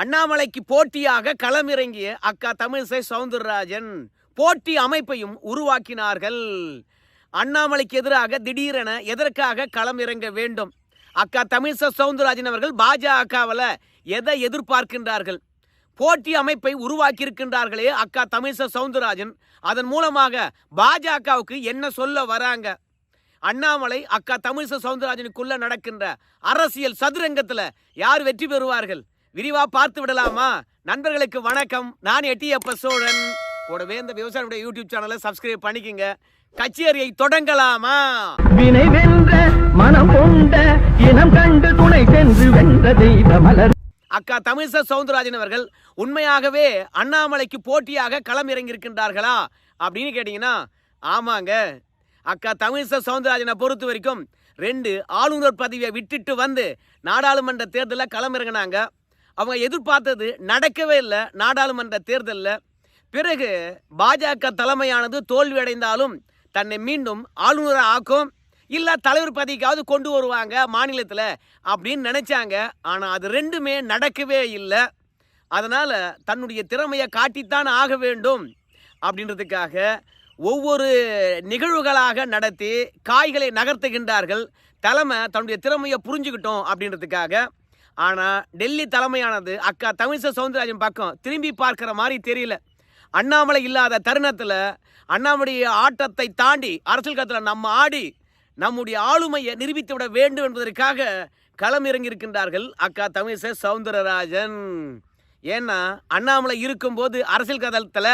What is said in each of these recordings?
அண்ணாமலைக்கு போட்டியாக களமிறங்கிய அக்கா தமிழிசை சவுந்தரராஜன் போட்டி அமைப்பையும் உருவாக்கினார்கள். அண்ணாமலைக்கு எதிராக திடீரென எதற்காக களமிறங்க வேண்டும்? அக்கா தமிழிசை சவுந்தரராஜன் அவர்கள் பாஜகவில் எதை எதிர்பார்க்கின்றார்கள்? போட்டி அமைப்பை உருவாக்கியிருக்கின்றார்களே அக்கா தமிழிசை சவுந்தரராஜன். அதன் மூலமாக பாஜகவுக்கு என்ன சொல்ல வராங்க? அண்ணாமலை அக்கா தமிழிசை சவுந்தரராஜனுக்குள்ள நடக்கின்ற அரசியல் சதுரங்கத்துல யார் வெற்றி பெறுவார்கள்? விரிவா பார்த்து விடலாமா? நண்பர்களுக்கு வணக்கம். நான் எட்டியப்ப சோழன் கூடவே இந்த விவசாயியுடைய யூடியூப் சேனலை சப்ஸ்கிரைப் பண்ணிக்கங்க. கச்சேரியை தொடங்கலாமா? வினை வென்ற மனம் கொண்ட இனம் கண்டு துணை சென்று வென்ற தெய்வ மலர். அக்கா தமிழிசை சவுந்தரராஜன் அவர்கள் உண்மையாகவே அண்ணாமலைக்கு போட்டியாக களம் இறங்கியிருக்கின்றார்களா அப்படின்னு கேட்டிங்கன்னா ஆமாங்க. அக்கா தமிழிசை சவுந்தரராஜனை பொறுத்த வரைக்கும் ரெண்டு ஆளுநர் பதவியை விட்டுட்டு வந்து நாடாளுமன்ற தேர்தலில் களம் இறங்கினாங்க அவங்க எதிர்பார்த்தது நடக்கவே இல்லை நாடாளுமன்ற தேர்தலில். பிறகு பாஜக தலைமையானது தோல்வியடைந்தாலும் தன்னை மீண்டும் ஆளுநரை ஆக்கும் இல்லை தலைவர் பதவிக்காவது கொண்டு வருவாங்க மாநிலத்தில் அப்படின்னு நினைச்சாங்க. ஆனால் அது ரெண்டுமே நடக்கவே இல்லை. அதனால் தன்னுடைய திறமையை காட்டித்தான் ஆக வேண்டும் அப்படின்றதுக்காக ஒவ்வொரு நிகழ்வுகளாக நடத்தி காய்களை நகர்த்துகின்றார்கள். தலைமை தன்னுடைய திறமையை புரிஞ்சுக்கிட்டோம் அப்படின்றதுக்காக. ஆனால் டெல்லி தலைமையானது அக்கா தமிழிசை சவுந்தரராஜன் பக்கம் திரும்பி பார்க்குற மாதிரி தெரியல. அண்ணாமலை இல்லாத தருணத்தில் அண்ணாமலைய ஆட்டத்தை தாண்டி அரசியல் களத்தில் நம்ம ஆடி நம்முடைய ஆளுமையை நிரூபித்து விட வேண்டும் என்பதற்காக களம் இறங்கியிருக்கின்றார்கள் அக்கா தமிழிசை சவுந்தரராஜன். ஏன்னா அண்ணாமலை இருக்கும்போது அரசியல் கதத்தில்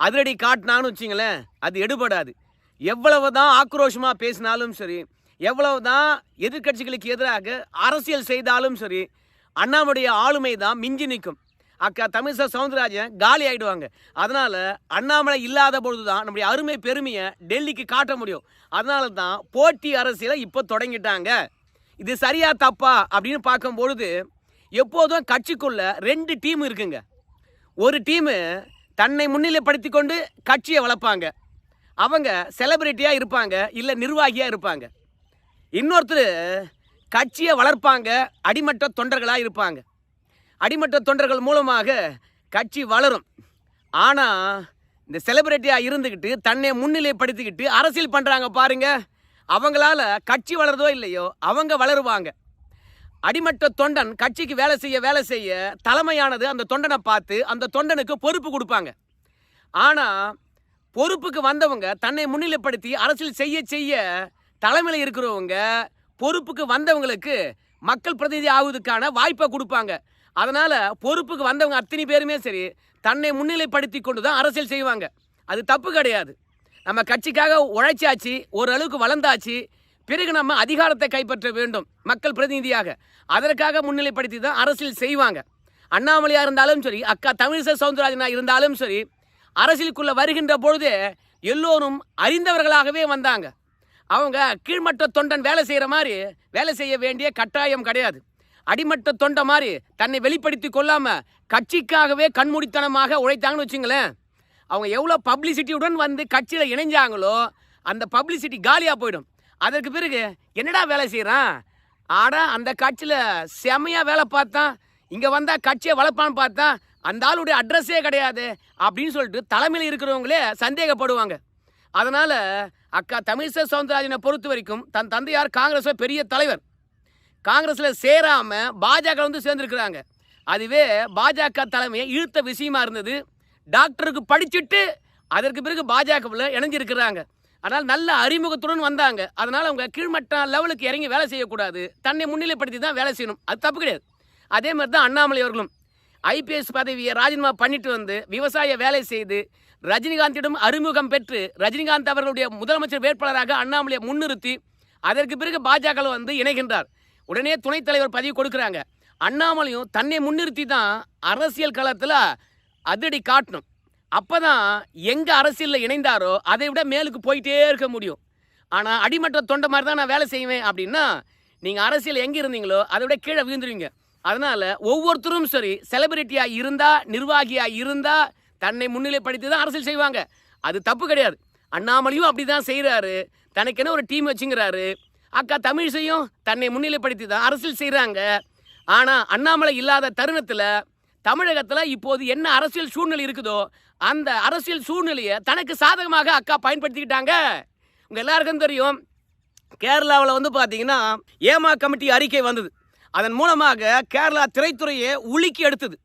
அதிரடி காட்டினான்னு வச்சிங்களேன் அது எடுபடாது. எவ்வளவு தான் ஆக்ரோஷமாக பேசினாலும் சரி எவ்வளவு தான் எதிர்க்கட்சிகளுக்கு எதிராக அரசியல் செய்தாலும் சரி அண்ணாமுடைய ஆளுமை தான் மிஞ்சி நிற்கும். அக்கா தமிழிசை சவுந்தரராஜன் காலி ஆகிடுவாங்க அதனால் அண்ணாமலை இல்லாத பொழுது தான் நம்முடைய அருமை பெருமையை டெல்லிக்கு காட்ட முடியும். அதனால தான் போட்டி அரசியலை இப்போ தொடங்கிட்டாங்க. இது சரியா தப்பா அப்படின்னு பார்க்கும் பொழுது எப்போதும் கட்சிக்குள்ள ரெண்டு டீம் இருக்குங்க. ஒரு டீமு தன்னை முன்னிலைப்படுத்தி கொண்டு கட்சியை வளர்ப்பாங்க. அவங்க செலிபிரிட்டியாக இருப்பாங்க இல்லை நிர்வாகியாக இருப்பாங்க. இன்னொருத்தர் கட்சியை வளர்ப்பாங்க அடிமட்ட தொண்டர்களாக இருப்பாங்க. அடிமட்ட தொண்டர்கள் மூலமாக கட்சி வளரும். ஆனால் இந்த செலிபிரிட்டியாக இருந்துக்கிட்டு தன்னை முன்னிலைப்படுத்திக்கிட்டு அரசியல் பண்ணுறாங்க பாருங்க. அவங்களால கட்சி வளருதோ இல்லையோ அவங்க வளருவாங்க. அடிமட்ட தொண்டன் கட்சிக்கு வேலை செய்ய வேலை செய்ய தலைமையானது அந்த தொண்டனை பார்த்து அந்த தொண்டனுக்கு பொறுப்பு கொடுப்பாங்க. ஆனால் பொறுப்புக்கு வந்தவங்க தன்னை முன்னிலைப்படுத்தி அரசியல் செய்ய செய்ய தலைமையில் இருக்கிறவங்க பொறுப்புக்கு வந்தவங்களுக்கு மக்கள் பிரதிநிதி ஆகுவதுக்கான வாய்ப்பை கொடுப்பாங்க. அதனால் பொறுப்புக்கு வந்தவங்க அத்தனை பேருமே சரி தன்னை முன்னிலைப்படுத்தி கொண்டு தான் அரசியல் செய்வாங்க. அது தப்பு கிடையாது. நம்ம கட்சிக்காக உழைச்சாச்சு ஓரளவுக்கு வளர்ந்தாச்சு பிறகு நம்ம அதிகாரத்தை கைப்பற்ற வேண்டும் மக்கள் பிரதிநிதியாக. அதற்காக முன்னிலைப்படுத்தி தான் அரசியல் செய்வாங்க. அண்ணாமலையாக இருந்தாலும் சரி அக்கா தமிழிசை சவுந்தரராஜனா இருந்தாலும் சரி அரசியலுக்குள்ளே வருகின்ற பொழுது எல்லோரும் அறிந்தவர்களாகவே வந்தாங்க. அவங்க கீழ்மட்ட தொண்டன் வேலை செய்கிற மாதிரி வேலை செய்ய வேண்டிய கட்டாயம் கிடையாது. அடிமட்ட தொண்டை மாதிரி தன்னை வெளிப்படுத்தி கொள்ளாமல் கட்சிக்காகவே கண்மூடித்தனமாக உழைத்தாங்கன்னு வச்சுங்களேன். அவங்க எவ்வளோ பப்ளிசிட்டியுடன் வந்து கட்சியில் இணைஞ்சாங்களோ அந்த பப்ளிசிட்டி காலியாக போயிடும். அதற்கு பிறகு என்னடா வேலை செய்கிறான் ஆடா அந்த கட்சியில் செமையாக வேலை பார்த்தான். இங்கே வந்தால் கட்சியை வளர்ப்பான்னு பார்த்தா அந்த ஆளுடைய அட்ரஸே கிடையாது அப்படின்னு சொல்லிட்டு தலைமையில் இருக்கிறவங்களே சந்தேகப்படுவாங்க. அதனால் அக்கா தமிழிசை சவுந்தரராஜனை பொறுத்த வரைக்கும் தன் தந்தையார் காங்கிரஸில் பெரிய தலைவர். காங்கிரஸில் சேராமல் பாஜக வந்து சேர்ந்துருக்குறாங்க. அதுவே பாஜக தலைமையை இழுத்த விஷயமா இருந்தது. டாக்டருக்கு படிச்சுட்டு அதற்கு பிறகு பாஜகவில் இணைஞ்சிருக்கிறாங்க. அதனால் நல்ல அறிமுகத்துடன் வந்தாங்க. அதனால் அவங்க கீழ்மட்ட லெவலுக்கு இறங்கி வேலை செய்யக்கூடாது. தன்னை முன்னிலைப்படுத்தி தான் வேலை செய்யணும். அது தப்பு கிடையாது. அதே மாதிரி தான் அண்ணாமலை அவர்களும். ஐபிஎஸ் பதவியை ராஜினாமா பண்ணிட்டு வந்து விவசாய வேலை செய்து ரஜினிகாந்திடம் அறிமுகம் பெற்று ரஜினிகாந்த் அவர்களுடைய முதலமைச்சர் வேட்பாளராக அண்ணாமலையை முன்னிறுத்தி அதற்கு பிறகு பாஜக வந்து இணைகின்றார். உடனே துணைத் தலைவர் பதவி கொடுக்குறாங்க. அண்ணாமலையும் தன்னை முன்னிறுத்தி தான் அரசியல் களத்தில் அதிரடி காட்டணும். அப்போ தான் எங்கே அரசியலில் இணைந்தாரோ அதை விட மேலுக்கு போயிட்டே இருக்க முடியும். ஆனால் அடிமட்ட தொண்டை மாதிரி தான் நான் வேலை செய்வேன் அப்படின்னா நீங்கள் அரசியல் எங்கே இருந்தீங்களோ அதை விட கீழே விழுந்துருவீங்க. அதனால் ஒவ்வொருத்தரும் சரி செலிபிரிட்டியாக இருந்தால் நிர்வாகியாக இருந்தால் தன்னை முன்னிலைப்படுத்தி தான் அரசியல் செய்வாங்க. அது தப்பு கிடையாது. அண்ணாமலையும் அப்படி தான் செய்கிறாரு தனக்கென ஒரு டீம் வச்சுங்கிறாரு. அக்கா தமிழிசையும் தன்னை முன்னிலைப்படுத்தி தான் அரசியல் செய்கிறாங்க ஆனால் அண்ணாமலை இல்லாத தருணத்தில் தமிழகத்தில் இப்போது என்ன அரசியல் சூழ்நிலை இருக்குதோ அந்த அரசியல் சூழ்நிலையை தனக்கு சாதகமாக அக்கா பயன்படுத்திக்கிட்டாங்க. உங்கள் எல்லாருக்கும் தெரியும் கேரளாவில் வந்து பார்த்தீங்கன்னா ஏமா கமிட்டி அறிக்கை வந்தது. அதன் மூலமாக கேரளா திரைத்துறையை உலுக்கி எடுத்தது.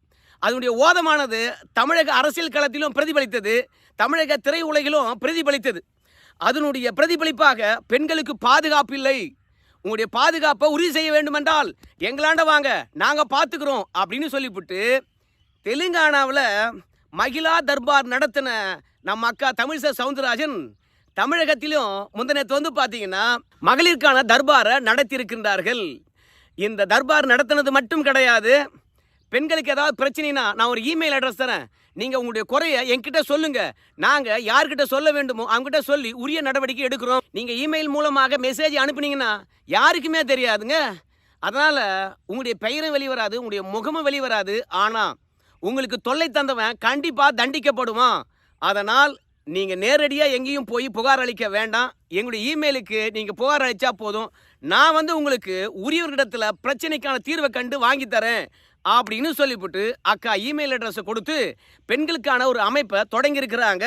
அதனுடைய ஓதமானது தமிழக அரசியல் களத்திலும் பிரதிபலித்தது தமிழக திரையுலகிலும் பிரதிபலித்தது. அதனுடைய பிரதிபலிப்பாக பெண்களுக்கு பாதுகாப்பு இல்லை. உங்களுடைய பாதுகாப்பை உறுதி செய்ய வேண்டுமென்றால் எங்களாண்ட வாங்க நாங்கள் பார்த்துக்கிறோம் அப்படின்னு சொல்லிவிட்டு தெலுங்கானாவில் மகிழா தர்பார் நடத்தின நம்ம அக்கா தமிழிசை சவுந்தரராஜன் தமிழகத்திலும் முந்தினத்து வந்து பார்த்தீங்கன்னா மகளிருக்கான தர்பாரை நடத்தியிருக்கின்றார்கள். இந்த தர்பார் நடத்தினது மட்டும் கிடையாது பெண்களுக்கு ஏதாவது பிரச்சனைனா நான் ஒரு இமெயில் அட்ரஸ் தரேன். நீங்கள் உங்களுடைய குறையை என்கிட்ட சொல்லுங்க. நாங்கள் யார்கிட்ட சொல்ல வேண்டுமோ அவங்ககிட்ட சொல்லி உரிய நடவடிக்கை எடுக்கிறோம். நீங்கள் இமெயில் மூலமாக மெசேஜ் அனுப்புனீங்கன்னா யாருக்குமே தெரியாதுங்க. அதனால் உங்களுடைய பெயரும் வெளிவராது உங்களுடைய முகமும் வெளிவராது ஆனால் உங்களுக்கு தொல்லை தந்தவன் கண்டிப்பாக தண்டிக்கப்படுவான். அதனால் நீங்கள் நேரடியாக எங்கேயும் போய் புகார் அளிக்க வேண்டாம். எங்களுடைய இமெயிலுக்கு நீங்கள் புகார் அளித்தா போதும். நான் வந்து உங்களுக்கு உரியவர்களிடத்தில் பிரச்சனைக்கான தீர்வை கண்டு வாங்கி தரேன் அப்படின்னு சொல்லிவிட்டு அக்கா இமெயில் அட்ரஸை கொடுத்து பெண்களுக்கான ஒரு அமைப்பை தொடங்கியிருக்கிறாங்க.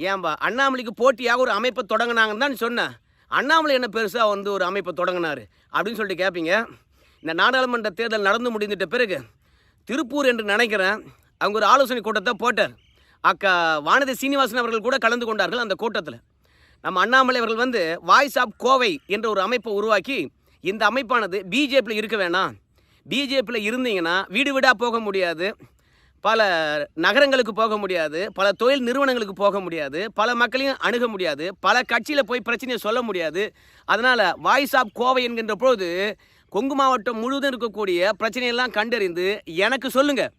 ஏன்பா அண்ணாமலைக்கு போட்டியாக ஒரு அமைப்பை தொடங்கினாங்கன்னு தான் சொன்னேன் அண்ணாமலை என்ன பெருசாக வந்து ஒரு அமைப்பை தொடங்கினாரு அப்படின்னு சொல்லிட்டு கேட்பீங்க இந்த நாடாளுமன்ற தேர்தல் நடந்து முடிந்துட்ட பிறகு திருப்பூர் என்று நினைக்கிறேன் அவங்க ஒரு ஆலோசனை கூட்டத்தை போட்டார். அக்கா வானதி சீனிவாசன் அவர்கள் கூட கலந்து கொண்டார்கள் அந்த கூட்டத்தில். நம்ம அண்ணாமலை அவர்கள் வந்து வாய்ஸ் ஆஃப் கோவை என்ற ஒரு அமைப்பை உருவாக்கி இந்த அமைப்பானது பிஜேபியில் இருக்க வேணாம். பிஜேபியில் இருந்தீங்கன்னா வீடு வீடாக போக முடியாது. பல நகரங்களுக்கு போக முடியாது. பல தொழில் நிறுவனங்களுக்கு போக முடியாது. பல மக்களையும் அணுக முடியாது. பல கட்சியில் போய் பிரச்சனையை சொல்ல முடியாது. அதனால் வாய்ஸ் ஆஃப் கோவை என்கின்ற பொழுது கொங்கு மாவட்டம் முழுவதும் இருக்கக்கூடிய பிரச்சனையெல்லாம் கண்டறிந்து எனக்கு சொல்லுங்கள்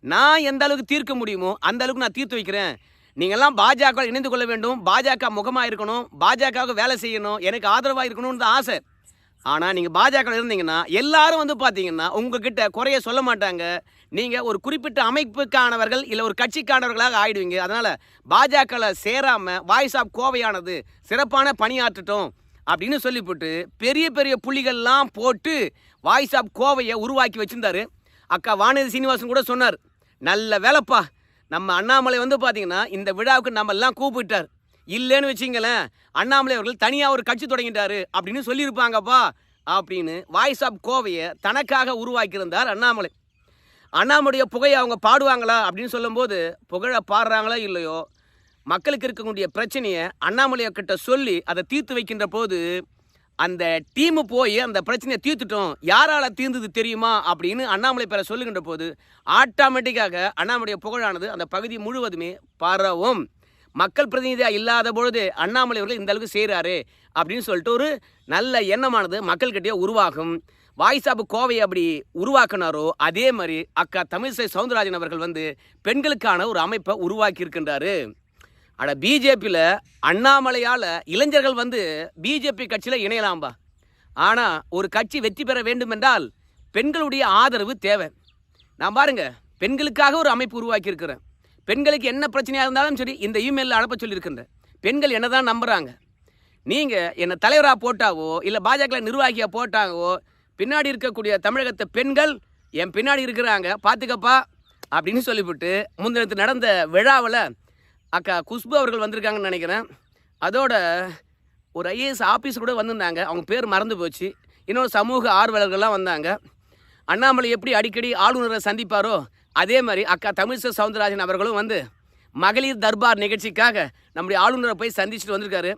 நான் எந்த அளவுக்கு தீர்க்க முடியுமோ அந்த அளவுக்கு நான் தீர்த்து வைக்கிறேன். நீங்கள்லாம் பாஜக இணைந்து கொள்ள வேண்டும். பாஜக முகமாக இருக்கணும். பாஜகவுக்கு வேலை செய்யணும். எனக்கு ஆதரவாக இருக்கணும்னு தான் ஆசை. ஆனால் நீங்கள் பாஜக இருந்தீங்கன்னா எல்லாரும் வந்து பார்த்தீங்கன்னா உங்ககிட்ட குறைய சொல்ல மாட்டாங்க. நீங்கள் ஒரு குறிப்பிட்ட அமைப்புக்கானவர்கள் இல்லை ஒரு கட்சிக்கானவர்களாக ஆயிடுவீங்க. அதனால் பாஜகவில் சேராமல் வாய்ஸ் ஆஃப் கோவையானது சிறப்பான பணியாற்றட்டும் அப்படின்னு சொல்லிவிட்டு பெரிய பெரிய புள்ளிகள்லாம் போட்டு வாய்ஸ் ஆஃப் கோவையை உருவாக்கி வச்சுருந்தாரு. அக்கா வானதி சீனிவாசன் கூட சொன்னார் நல்ல வேலைப்பா. நம்ம அண்ணாமலை வந்து பார்த்தீங்கன்னா இந்த விழாவுக்கு நம்ம எல்லாம் கூப்பிட்டார். இல்லைன்னு வச்சிங்களேன் அண்ணாமலை அவர்கள் தனியாக ஒரு கட்சி தொடங்கிட்டாரு அப்படின்னு சொல்லியிருப்பாங்கப்பா அப்படின்னு வாய்ஸ் ஆஃப் கோவையை தனக்காக உருவாக்கியிருந்தார் அண்ணாமலை. அண்ணாமலைய புகையை அவங்க பாடுவாங்களா அப்படின்னு சொல்லும்போது புகழை பாடுறாங்களோ இல்லையோ மக்களுக்கு இருக்கக்கூடிய பிரச்சனையை அண்ணாமலையை கிட்ட சொல்லி அதை தீர்த்து வைக்கின்ற போது அந்த டீமு போய் அந்த பிரச்சனையை தீர்த்துட்டோம். யாரால் தீர்ந்தது தெரியுமா அப்படின்னு அண்ணாமலை பேரை சொல்லுகின்ற போது ஆட்டோமேட்டிக்காக அண்ணாமலைய புகழானது அந்த பகுதி முழுவதுமே பரவும். மக்கள் பிரதிநிதியாக இல்லாத பொழுது அண்ணாமலை அவர்கள் இந்த அளவுக்கு செய்கிறாரு அப்படின்னு சொல்லிட்டு ஒரு நல்ல எண்ணமானது மக்கள்கிட்டயே உருவாகும். வாய்ஸ் ஆப் கோவை அப்படி உருவாக்கினாரோ அதே மாதிரி அக்கா தமிழிசை சவுந்தரராஜன் அவர்கள் வந்து பெண்களுக்கான ஒரு அமைப்பை உருவாக்கி இருக்கின்றாரு ஆனால் பிஜேபியில் அண்ணாமலையால் இளைஞர்கள் வந்து பிஜேபி கட்சியில் இணையலாம்பா. ஆனால் ஒரு கட்சி வெற்றி பெற வேண்டுமென்றால் பெண்களுடைய ஆதரவு தேவை. நான் பாருங்கள் பெண்களுக்காக ஒரு அமைப்பு உருவாக்கியிருக்கிறேன். பெண்களுக்கு என்ன பிரச்சனையாக இருந்தாலும் சரி இந்த இமெயிலில் அனுப்ப சொல்லியிருக்கின்றேன். பெண்கள் என்ன தான் நம்புகிறாங்க நீங்கள் என்னை தலைவராக போட்டாவோ இல்லை பாஜக நிர்வாகியாக போட்டாவோ பின்னாடி இருக்கக்கூடிய தமிழகத்தை பெண்கள் என் பின்னாடி இருக்கிறாங்க பார்த்துக்கப்பா அப்படின்னு சொல்லிவிட்டு முந்தினத்து நடந்த விழாவில் அக்கா குஷ்பு அவர்கள் வந்திருக்காங்கன்னு நினைக்கிறேன். அதோட ஒரு ஐஏஎஸ் ஆஃபீஸ் கூட வந்திருந்தாங்க. அவங்க பேர் மறந்து போச்சு. இன்னொரு சமூக ஆர்வலர்கள்லாம் வந்தாங்க. அண்ணாமலை எப்படி அடிக்கடி ஆளுநரை சந்திப்பாரோ அதே மாதிரி அக்கா தமிழிசை சவுந்தரராஜன் அவர்களும் வந்து மகளிர் தர்பார் நிகழ்ச்சிக்காக நம்முடைய ஆளுநரை போய் சந்திச்சுட்டு வந்திருக்காரு.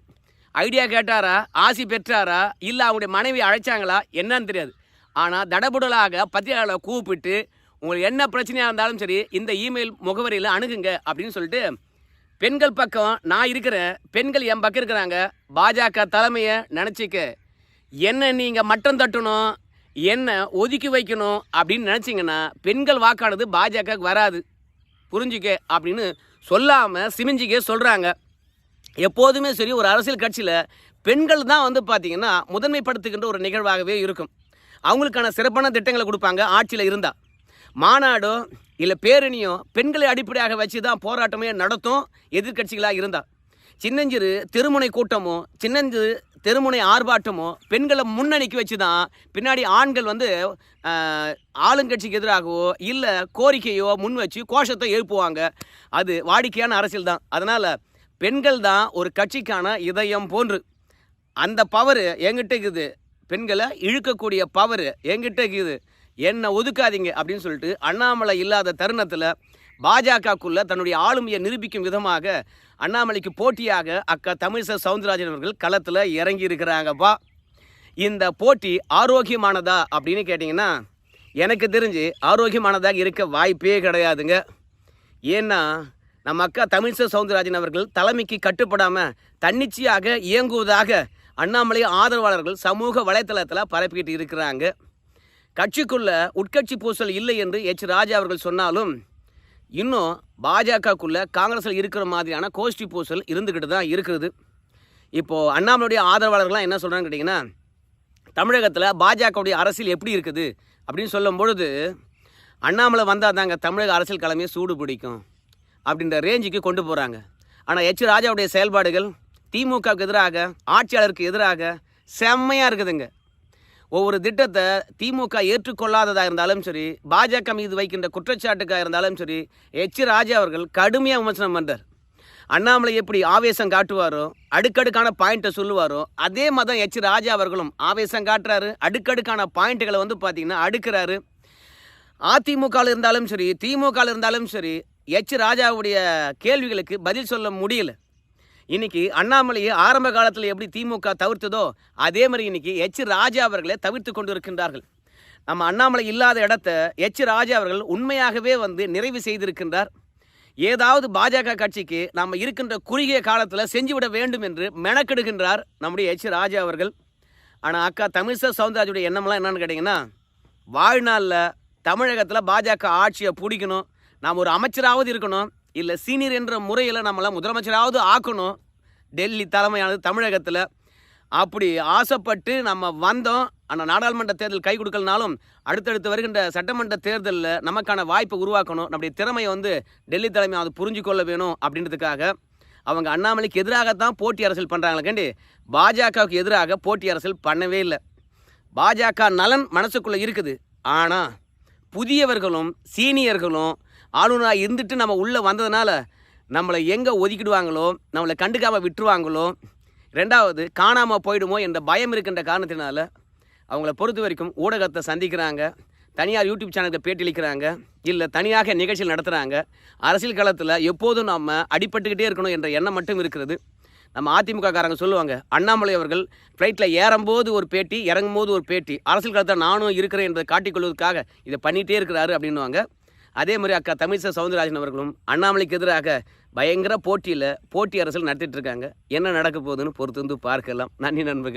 ஐடியா கேட்டாரா? ஆசி பெற்றாரா? இல்லை அவங்களுடைய மனைவி அழைச்சாங்களா? என்னன்னு தெரியாது. ஆனால் தடபுடலாக பத்திரிகையாளரை கூப்பிட்டு உங்களுக்கு என்ன பிரச்சனையாக இருந்தாலும் சரி இந்த இமெயில் முகவரியில் அணுகுங்க அப்படின்னு சொல்லிட்டு பெண்கள் பக்கம் நான் இருக்கிறேன் பெண்கள் என் பக்கம் இருக்கிறாங்க. பாஜக தலைமையை நினச்சிக்க என்ன நீங்கள் மட்டம் தட்டணும்? என்ன ஒதுக்கி வைக்கணும்? அப்படின்னு நினச்சிங்கன்னா பெண்கள் வாக்கானது பாஜகவுக்கு வராது. புரிஞ்சுக்க அப்படின்னு சொல்லாமல் சிமிஞ்சிக்க சொல்கிறாங்க எப்போதுமே சரி ஒரு அரசியல் கட்சியில் பெண்கள் தான் வந்து பார்த்திங்கன்னா முதன்மைப்படுத்துகின்ற ஒரு நிகழ்வாகவே இருக்கும். அவங்களுக்கான சிறப்பான திட்டங்களை கொடுப்பாங்க ஆட்சியில் இருந்தால் மாநாடோ இல்லை பேரணியோ பெண்களை அடிப்படையாக வச்சு தான் போராட்டமே நடத்தும் எதிர்க்கட்சிகளாக இருந்தால் சின்னஞ்சிறு திருமுனை கூட்டமோ சின்னஞ்சிறு தெருமுனை ஆர்ப்பாட்டமோ பெண்களை முன்னணிக்கு வச்சு தான் பின்னாடி ஆண்கள் வந்து ஆளுங்கட்சிக்கு எதிராகவோ இல்லை கோரிக்கையோ முன் வச்சு கோஷத்தை எழுப்புவாங்க. அது வாடிக்கையான அரசியல் தான். அதனால் பெண்கள் தான் ஒரு கட்சிக்கான இதயம் போன்று. அந்த பவர் எங்கிட்ட இருக்குது. பெண்களை இழுக்கக்கூடிய பவர் என்கிட்ட இருக்குது. என்னை ஒதுக்காதீங்க அப்படின்னு சொல்லிட்டு அண்ணாமலை இல்லாத தருணத்தில் பாஜகக்குள்ள தன்னுடைய ஆளுமையை நிரூபிக்கும் விதமாக அண்ணாமலைக்கு போட்டியாக அக்கா தமிழிசை சவுந்தரராஜன் அவர்கள் களத்தில் இறங்கி இருக்கிறாங்கப்பா இந்த போட்டி ஆரோக்கியமானதா அப்படின்னு கேட்டிங்கன்னா எனக்கு தெரிஞ்சு ஆரோக்கியமானதாக இருக்க வாய்ப்பே கிடையாதுங்க. ஏன்னா நம்ம அக்கா தமிழிசை சவுந்தரராஜன் அவர்கள் தலைமைக்கு கட்டுப்படாமல் தன்னிச்சையாக இயங்குவதாக அண்ணாமலை ஆதரவாளர்கள் சமூக வலைத்தளத்தில் பரப்பிக்கிட்டு இருக்கிறாங்க. கட்சிக்குள்ள உட்கட்சி பூசல் இல்லை என்று எச். ராஜா அவர்கள் சொன்னாலும் இன்னும் பாஜகக்குள்ள காங்கிரஸில் இருக்கிற மாதிரியான கோஷ்டி பூசல் இருந்துக்கிட்டு தான் இருக்கிறது இப்போது அண்ணாமலையுடைய ஆதரவாளர்கள்லாம் என்ன சொல்கிறாங்கன்னு கேட்டிங்கன்னா தமிழகத்தில் பாஜகவுடைய அரசியல் எப்படி இருக்குது? அப்படின்னு சொல்லும் பொழுது அண்ணாமலை வந்தால் தாங்க தமிழக அரசியல் களமையை சூடு பிடிக்கும் அப்படின்ற ரேஞ்சுக்கு கொண்டு போகிறாங்க ஆனால் எச். ராஜாவுடைய செயல்பாடுகள் திமுகவுக்கு எதிராக ஆட்சியாளருக்கு எதிராக செம்மையாக இருக்குதுங்க. ஒவ்வொரு திட்டத்தை திமுக ஏற்றுக்கொள்ளாததாக இருந்தாலும் சரி பாஜக மீது வைக்கின்ற குற்றச்சாட்டுக்காக இருந்தாலும் சரி எச். ராஜா அவர்கள் கடுமையாக விமர்சனம் பண்ணுறார் அண்ணாமலை எப்படி ஆவேசம் காட்டுவாரோ அடுக்கடுக்கான பாயிண்ட்டை சொல்லுவாரோ அதே மாதிரி தான் எச். ராஜா அவர்களும் ஆவேசம் காட்டுறாரு. அடுக்கடுக்கான பாயிண்ட்டுகளை வந்து பார்த்திங்கன்னா அடுக்கிறாரு. அதிமுகவில் இருந்தாலும் சரி திமுகவில் இருந்தாலும் சரி எச். ராஜாவுடைய கேள்விகளுக்கு பதில் சொல்ல முடியல. இன்னைக்கு அண்ணாமலையை ஆரம்ப காலத்தில் எப்படி திமுக தவிர்த்ததோ அதே மாதிரி இன்னைக்கு எச் ராஜா அவர்களை தவிர்த்து கொண்டு இருக்கின்றார்கள். நம்ம அண்ணாமலை இல்லாத இடத்த எச் ராஜா அவர்கள் உண்மையாகவே வந்து நிறைவு செய்திருக்கின்றார். ஏதாவது பாஜக கட்சிக்கு நம்ம இருக்கின்ற குறுகிய காலத்தில் செஞ்சுவிட வேண்டும் என்று மெனக்கெடுகின்றார் நம்முடைய எச் ராஜா அவர்கள். ஆனால் அக்கா தமிழிசை சவுந்தரராஜுடைய எண்ணம்லாம் என்னன்னு கேட்டிங்கன்னா வாழ்நாளில் தமிழகத்தில் பாஜக ஆட்சியை பிடிக்கணும். நாம் ஒரு அமைச்சராவது இருக்கணும். இல்லை சீனியர் என்ற முறையில் நம்மளை முதலமைச்சராவது ஆக்கணும். டெல்லி தலைமையானது தமிழகத்தில். அப்படி ஆசைப்பட்டு நம்ம வந்தோம். ஆனால் நாடாளுமன்ற தேர்தல் கை கொடுக்கலனாலும் அடுத்தடுத்து வருகின்ற சட்டமன்ற தேர்தலில் நமக்கான வாய்ப்பை உருவாக்கணும். நம்முடைய திறமையை வந்து டெல்லி தலைமை அது புரிஞ்சு கொள்ள வேணும் அப்படின்றதுக்காக அவங்க அண்ணாமலைக்கு எதிராகத்தான் போட்டி அரசியல் பண்ணுறாங்களேண்டி பாஜகவுக்கு எதிராக போட்டி அரசியல் பண்ணவே இல்லை. பாஜக நலன் மனசுக்குள்ளே இருக்குது. ஆனால் புதியவர்களும் சீனியர்களும் ஆளுநராக இருந்துட்டு நம்ம உள்ளே வந்ததுனால நம்மளை எங்கே ஒதுக்கிடுவாங்களோ நம்மளை கண்டுக்காமல் விட்டுருவாங்களோ ரெண்டாவது காணாமல் போயிடுமோ என்ற பயம் இருக்கின்ற காரணத்தினால அவங்கள பொறுத்த வரைக்கும் ஊடகத்தை சந்திக்கிறாங்க தனியார் யூடியூப் சேனலுக்கு பேட்டியளிக்கிறாங்க இல்லை தனியாக நிகழ்ச்சிகள் நடத்துகிறாங்க அரசியல் களத்தில் எப்போதும் நம்ம அடிபட்டுக்கிட்டே இருக்கணும் என்ற எண்ணம் மட்டும் இருக்கிறது. நம்ம அதிமுக காரங்க சொல்லுவாங்க அண்ணாமலை அவர்கள் ஃப்ளைட்டில் ஏறும்போது ஒரு பேட்டி இறங்கும்போது ஒரு பேட்டி. அரசியல் களத்தில் நானும் இருக்கிறேன் என்பதை காட்டிக்கொள்வதற்காக இதை பண்ணிகிட்டே இருக்கிறாரு அப்படின்னுவாங்க. அதே மாதிரி அக்கா தமிழிசை சவுந்தரராஜன் அவர்களும் அண்ணாமலைக்கு எதிராக பயங்கர போட்டியில் போட்டி அரசியல் நடத்திட்டு இருக்காங்க. என்ன நடக்க போகுதுன்னு பொறுத்து வந்து பார்க்கலாம். நன்றி நண்பர்களே.